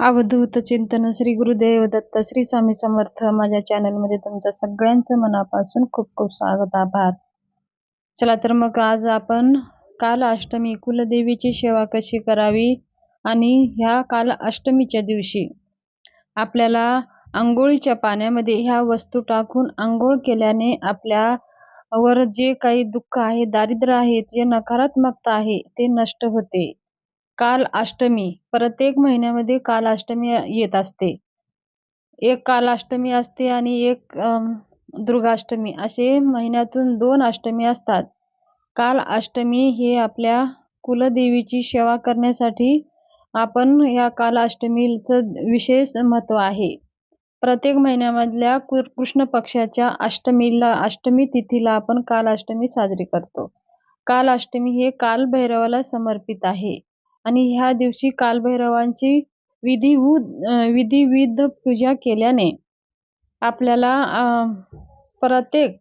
अवधूत चिंतन श्री गुरुदेव दत्त श्री स्वामी समर्थ माझ्या चॅनलमध्ये तुमचं सगळ्यांचं मनापासून खूप खूप स्वागत आभार. चला तर मग आज आपण काल अष्टमी कुलदेवीची सेवा कशी करावी आणि ह्या काल अष्टमीच्या दिवशी आपल्याला आंघोळीच्या पाण्यामध्ये ह्या वस्तू टाकून आंघोळ केल्याने आपल्या वर जे काही दुःख आहे दारिद्र्य आहे जे नकारात्मकता आहे ते नष्ट होते. काल अष्टमी प्रत्येक महिन्यामध्ये काल अष्टमी येत असते. एक काल अष्टमी असते आणि एक दुर्गाष्टमी. असे महिन्यातून दोन अष्टमी असतात. काल अष्टमी हे आपल्या कुलदेवीची सेवा करण्यासाठी आपण या काल अष्टमीचं विशेष महत्त्व आहे. प्रत्येक महिन्यामधल्या कृष्ण पक्षाच्या अष्टमीला अष्टमी तिथीला आपण काल अष्टमी साजरी करतो. काल अष्टमी हे काल भैरवाला समर्पित आहे. आणि ह्या दिवशी कालभैरवांची विधिवूत विधिविध पूजा केल्याने आपल्याला प्रत्येक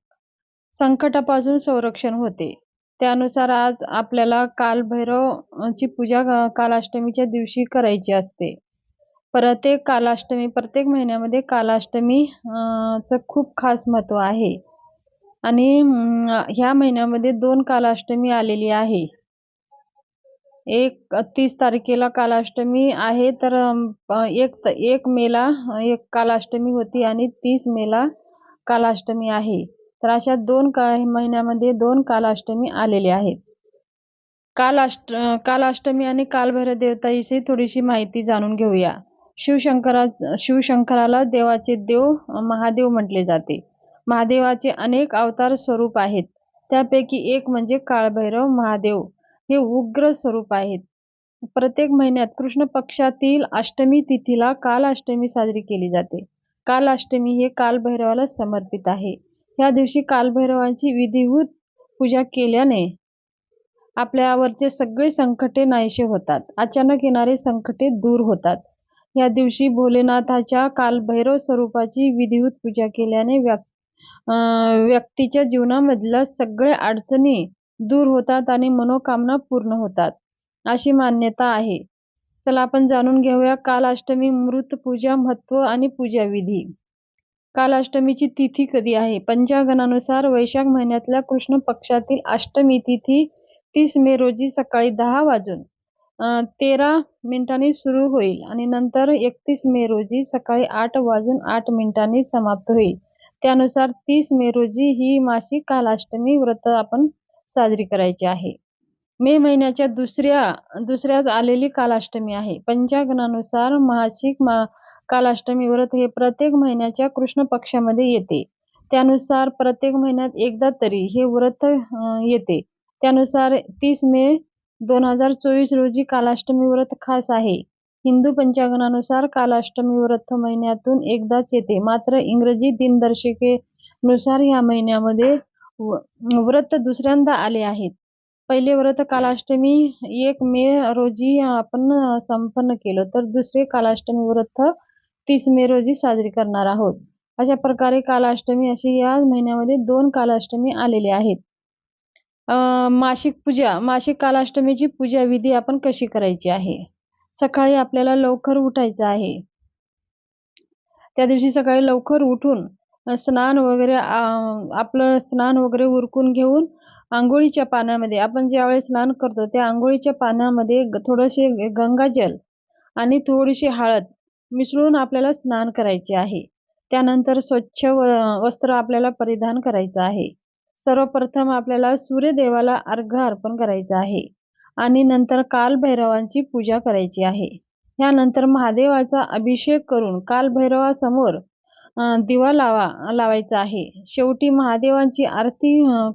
संकटापासून संरक्षण होते. त्यानुसार आज आपल्याला कालभैरवची पूजा कालाष्टमीच्या दिवशी करायची असते. प्रत्येक कालाष्टमी प्रत्येक महिन्यामध्ये कालाष्टमी च खूप खास महत्त्व आहे. आणि ह्या महिन्यामध्ये दोन कालाष्टमी आलेली आहे. एक तीस तारखेला कालाष्टमी आहे तर एक एक मेला एक कालाष्टमी होती आणि तीस मेला कालाष्टमी आहे. तर अशा दोन का महिन्यामध्ये दोन कालाष्टमी आलेले आहेत. कालाष्ट कालाष्टमी आणि कालभैरव देवताविषयी थोडीशी माहिती जाणून घेऊया. शिवशंकरा शिवशंकराला देवाचे देव महादेव म्हटले जाते. महादेवाचे अनेक अवतार स्वरूप आहेत. त्यापैकी एक म्हणजे काळभैरव महादेव. हे उग्र स्वरूप आहेत. प्रत्येक महिन्यात कृष्ण पक्षातील अष्टमी तिथीला काल अष्टमी साजरी केली जाते. काल अष्टमी हे कालभैरवाला समर्पित आहे. या दिवशी कालभैरवांची विधिवत पूजा केल्याने आपल्यावरचे सगळे संकटे नाहीसे होतात. अचानक येणारे संकटे दूर होतात. या दिवशी भोलेनाथाच्या कालभैरव स्वरूपाची विधिवत पूजा केल्याने व्यक्तीच्या जीवनामधल्या सगळ्या अडचणी दूर होतात आणि मनोकामना पूर्ण होतात. अशी मान्यता आहे. चला आपण जाणून घेऊया कालाष्टमी मृत पूजा महत्त्व आणि पूजा विधी. कालाष्टमीची तिथी कधी आहे? पंचांगणानुसार वैशाख महिन्यातल्या कृष्ण पक्षातील अष्टमी तिथी तीस मे रोजी सकाळी दहा वाजून तेरा मिनिटांनी सुरू होईल आणि नंतर एकतीस मे रोजी सकाळी आठ वाजून आठ मिनिटांनी समाप्त होईल. त्यानुसार तीस मे रोजी ही मासिक कालाष्टमी व्रत आपण साजरी करायची आहे. मे महिन्याच्या दुसऱ्या दुसऱ्याच आलेली कालाष्टमी आहे. पंचांगानुसार मासिक मा कालाष्टमी व्रत हे प्रत्येक महिन्याच्या कृष्ण पक्षामध्ये येते. त्यानुसार प्रत्येक महिन्यात एकदा तरी हे व्रत येते. त्यानुसार तीस मे दोन हजार चोवीस रोजी कालाष्टमी व्रत खास आहे. हिंदू पंचांगानुसार कालाष्टमी व्रत महिन्यातून एकदाच येते. मात्र इंग्रजी दिनदर्शिकेनुसार या महिन्यामध्ये व्रत दुसऱ्यांदा आले आहेत. पहिले व्रत कालाष्टमी एक मे रोजी आपण संपन्न केलं. तर दुसरे कालाष्टमी व्रत तीस मे रोजी साजरी करणार आहोत. अशा प्रकारे कालाष्टमी अशी या महिन्यामध्ये दोन कालाष्टमी आलेले आहेत. मासिक पूजा मासिक कालाष्टमीची पूजा विधी आपण कशी करायची आहे? सकाळी आपल्याला लवकर उठायचं आहे. त्या दिवशी सकाळी लवकर उठून स्नान वगैरे आपलं स्नान वगैरे उरकून घेऊन आंघोळीच्या पाण्यामध्ये आपण ज्यावेळेस स्नान करतो त्या आंघोळीच्या पाण्यामध्ये थोडेसे गंगाजल आणि थोडीशी हळद मिसळून आपल्याला स्नान करायचे आहे. त्यानंतर स्वच्छ वस्त्र आपल्याला परिधान करायचं आहे. सर्वप्रथम आपल्याला सूर्यदेवाला अर्घ अर्पण करायचं आहे आणि नंतर कालभैरवांची पूजा करायची आहे. ह्यानंतर महादेवाचा अभिषेक करून कालभैरवासमोर दिवा लावा लावायचा आहे. शेवटी महादेवांची आरती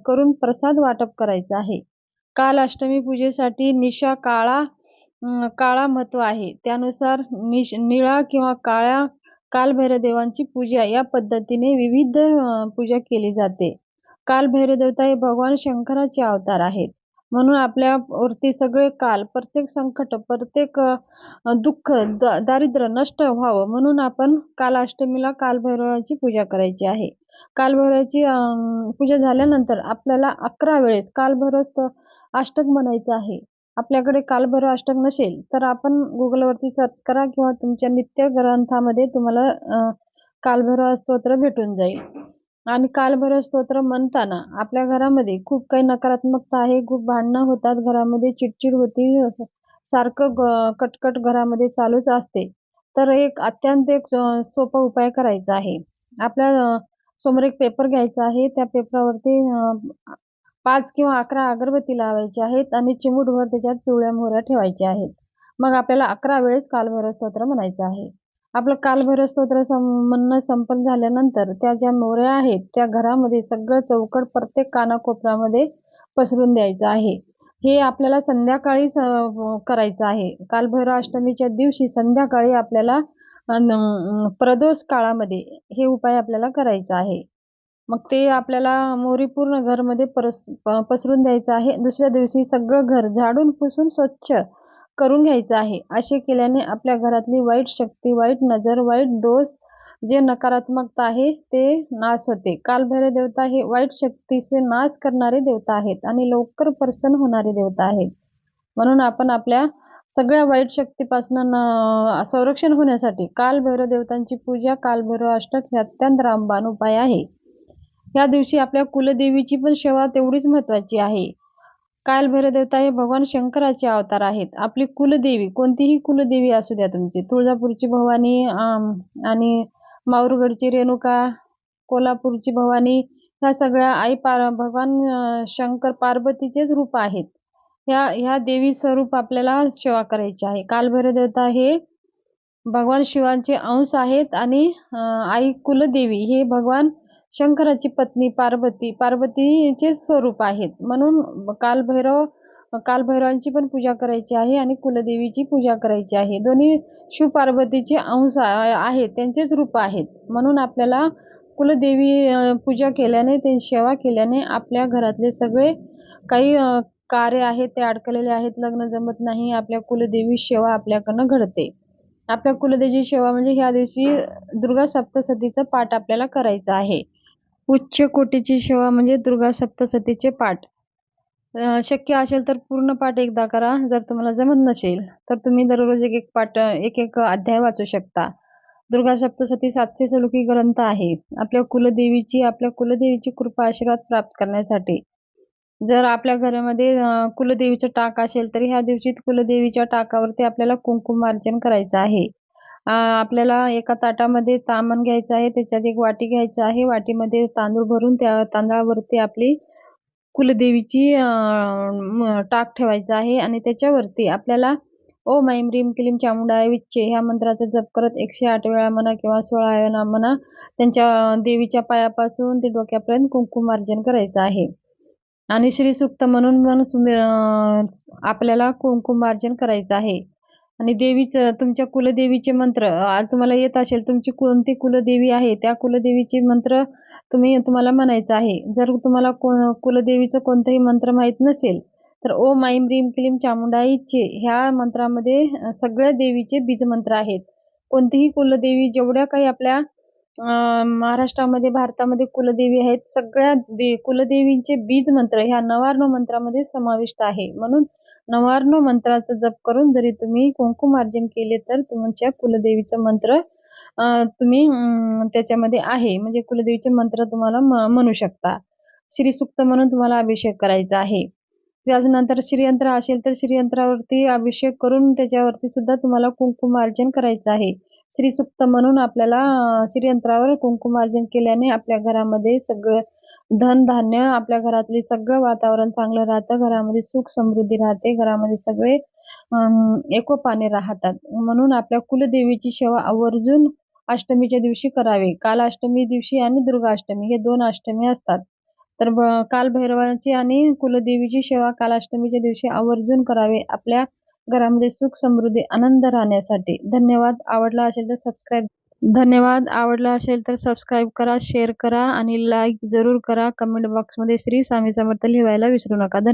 करून प्रसाद वाटप करायचा आहे. काल अष्टमी पूजेसाठी निशा काळा काळा महत्त्व आहे. त्यानुसार निश निळा किंवा काळ्या कालभैरदेवांची पूजा या पद्धतीने विविध पूजा केली जाते. कालभैरदेवता हे भगवान शंकराचे अवतार आहेत. म्हणून आपल्यावरती सगळे काल प्रत्येक संकट प्रत्येक दुःख दारिद्र्य नष्ट व्हावं म्हणून आपण कालाष्टमीला कालभैरवाची पूजा करायची आहे. कालभैरवाची पूजा झाल्यानंतर आपल्याला अकरा वेळेस कालभैरव अष्टक म्हणायचं आहे. आपल्याकडे कालभैरव अष्टक नसेल तर आपण गुगलवरती सर्च करा किंवा तुमच्या नित्य ग्रंथामध्ये तुम्हाला कालभैरव स्तोत्र भेटून जाईल. आणि कालभैरव स्तोत्र म्हणताना आपल्या घरामध्ये खूप काही नकारात्मकता आहे खूप भांडणं होतात घरामध्ये चिडचिड होती सारखं ग कटकट घरामध्ये चालूच असते. तर एक अत्यंत एक सोपा उपाय करायचा आहे. आपल्यासमोर एक पेपर घ्यायचा आहे. त्या पेपरावरती पाच किंवा अकरा अगरबत्ती लावायची आहेत आणि चिमूटभर त्याच्यात पिवळ्या मोहऱ्या ठेवायच्या आहेत. मग आपल्याला अकरा वेळेस कालभैरव स्तोत्र म्हणायचं आहे. आपलं कालभैरव स्तोत्र म्हणणं संपन्न झाल्यानंतर त्या ज्या मोऱ्या आहेत त्या घरामध्ये सगळं चौकट प्रत्येक कानाकोपऱ्यामध्ये पसरून द्यायचं आहे. हे आपल्याला संध्याकाळी स करायचं आहे. कालभैरव अष्टमीच्या दिवशी संध्याकाळी आपल्याला प्रदोष काळामध्ये हे उपाय आपल्याला करायचा आहे. मग ते आपल्याला मोरी पूर्ण घरमध्ये परस प- पसरून द्यायचं आहे. दुसऱ्या दिवशी सगळं घर झाडून पुसून स्वच्छ करून घ्यायचं आहे. असे केल्याने आपल्या घरातली वाईट शक्ती वाईट नजर वाईट दोष जे नकारात्मकता आहे ते नाश होते. कालभैरव देवता हे वाईट शक्तीचे नाश करणारे देवता आहेत आणि लवकर प्रसन्न होणारे देवता आहेत. म्हणून आपण आपल्या सगळ्या वाईट शक्तीपासून संरक्षण होण्यासाठी कालभैरव देवतांची पूजा कालभैरव अष्टक हे अत्यंत रामबाण उपाय आहे. या दिवशी आपल्या कुलदेवीची पण सेवा तेवढीच महत्वाची आहे. कालभैरव देवता हे भगवान शंकराचे अवतार आहेत. आपली कुलदेवी कोणतीही कुलदेवी असू द्या तुमची. तुळजापूरची भवानी आणि माऊरगडची रेणुका कोल्हापूरची भवानी ह्या सगळ्या आई पार भगवान शंकर पार्वतीचेच रूप आहेत. ह्या ह्या देवी स्वरूप आपल्याला सेवा करायची आहे. कालभैरव देवता हे भगवान शिवांचे अंश आहेत आणि आई कुलदेवी हे भगवान शंकराची पत्नी पार्वती. पार्वतीचे स्वरूप आहेत. म्हणून कालभैरव कालभैरवांची पण पूजा करायची आहे आणि कुलदेवीची पूजा करायची आहे. दोन्ही शिवपार्वतीचे अंश आहेत त्यांचेच रूप आहेत. म्हणून आपल्याला कुलदेवी पूजा केल्याने ते सेवा केल्याने आपल्या घरातले सगळे काही कार्य आहेत ते अडकलेले आहेत लग्न जमत नाही आपल्या कुलदेवी सेवा आपल्याकडनं घडते. आपल्या कुलदेवी सेवा म्हणजे ह्या दिवशी दुर्गा सप्तशतीचा पाठ आपल्याला करायचा आहे. उच्च कोटीची सेवा म्हणजे दुर्गा सप्तशतीचे पाठ. शक्य असेल तर पूर्ण पाठ एकदा करा. जर तुम्हाला जमत नसेल तर तुम्ही दररोज एक एक पाठ एक एक अध्याय वाचू शकता. दुर्गा सप्तशती सातशे सलुकी ग्रंथ आहे आपल्या कुलदेवीची आपल्या कुलदेवीची कृपा आशीर्वाद प्राप्त करण्यासाठी. जर आपल्या घरामध्ये कुलदेवीचं टाक असेल तर ह्या दिवशी कुलदेवीच्या टाकावरती आपल्याला कुंकुमार्चन करायचं आहे. आपल्याला एका ताटामध्ये तामण घ्यायचं आहे त्याच्यात एक वाटी घ्यायचं आहे. वाटीमध्ये तांदूळ भरून त्या तांदळावरती आपली कुलदेवीची टाक ठेवायचं आहे आणि त्याच्यावरती आपल्याला ओम ऐम रीम क्लीम चामुंडाय विच्चे ह्या मंत्राचा जप करत एकशे आठ वेळा म्हणा किंवा सोळा वेळा म्हणा त्यांच्या देवीच्या पायापासून ते डोक्यापर्यंत कुंकुमार्जन करायचं आहे. आणि श्री सुक्त म्हणून पण सुमे- आपल्याला कुंकुमार्जन करायचं आहे. आणि देवीचं तुमच्या कुलदेवीचे मंत्र आज तुम्हाला येत असेल तुमची कोणती कुलदेवी आहे त्या कुलदेवीचे मंत्र तुम्ही तुम्हाला म्हणायचं आहे. जर तुम्हाला को कुलदेवीचं कोणतंही मंत्र माहीत नसेल तर ओम ऐम रीम क्लीम चामुंडाईचे ह्या मंत्रामध्ये सगळ्या देवीचे बीजमंत्र आहेत. कोणतीही कुलदेवी जेवढ्या काही आपल्या महाराष्ट्रामध्ये भारतामध्ये कुलदेवी आहेत सगळ्या दे कुलदेवींचे बीज मंत्र ह्या नवार्ण मंत्रामध्ये समाविष्ट आहे. म्हणून नवार्ण मंत्राचा जप करून जरी तुम्ही कुंकुमार्जन केले तर तुमच्या कुलदेवीचं मंत्र तुम्ही त्याच्यामध्ये आहे. म्हणजे कुलदेवीचे मंत्र तुम्हाला म्हणू शकता. श्री सुक्त म्हणून तुम्हाला अभिषेक करायचा आहे. त्याच्यानंतर श्रीयंत्र असेल तर श्रीयंत्रावरती अभिषेक करून त्याच्यावरती सुद्धा तुम्हाला कुंकुमार्जन करायचं आहे. श्रीसुक्त म्हणून आपल्याला श्रीयंत्रावर कुंकुमार्जन केल्याने आपल्या घरामध्ये सगळं धनधान्य आपल्या घरातले सगळं वातावरण चांगलं राहतं. घरामध्ये सुख समृद्धी राहते. घरामध्ये सगळे एकोपाने राहतात. म्हणून आपल्या कुलदेवीची सेवा आवर्जून अष्टमीच्या दिवशी करावी. काल अष्टमी दिवशी आणि दुर्गाष्टमी हे दोन अष्टमी असतात. तर काल भैरवाची आणि कुलदेवीची सेवा काल अष्टमीच्या दिवशी आवर्जून करावे. आपल्या घरामध्ये सुख समृद्धी आनंद राहण्यासाठी. धन्यवाद. आवडला असेल तर सबस्क्राईब धन्यवाद. आवडला असेल तर सबस्क्राईब करा शेअर करा आणि लाईक जरूर करा. कमेंट बॉक्समध्ये श्री स्वामी समर्थ लिहायला विसरू नका. धन्यवाद.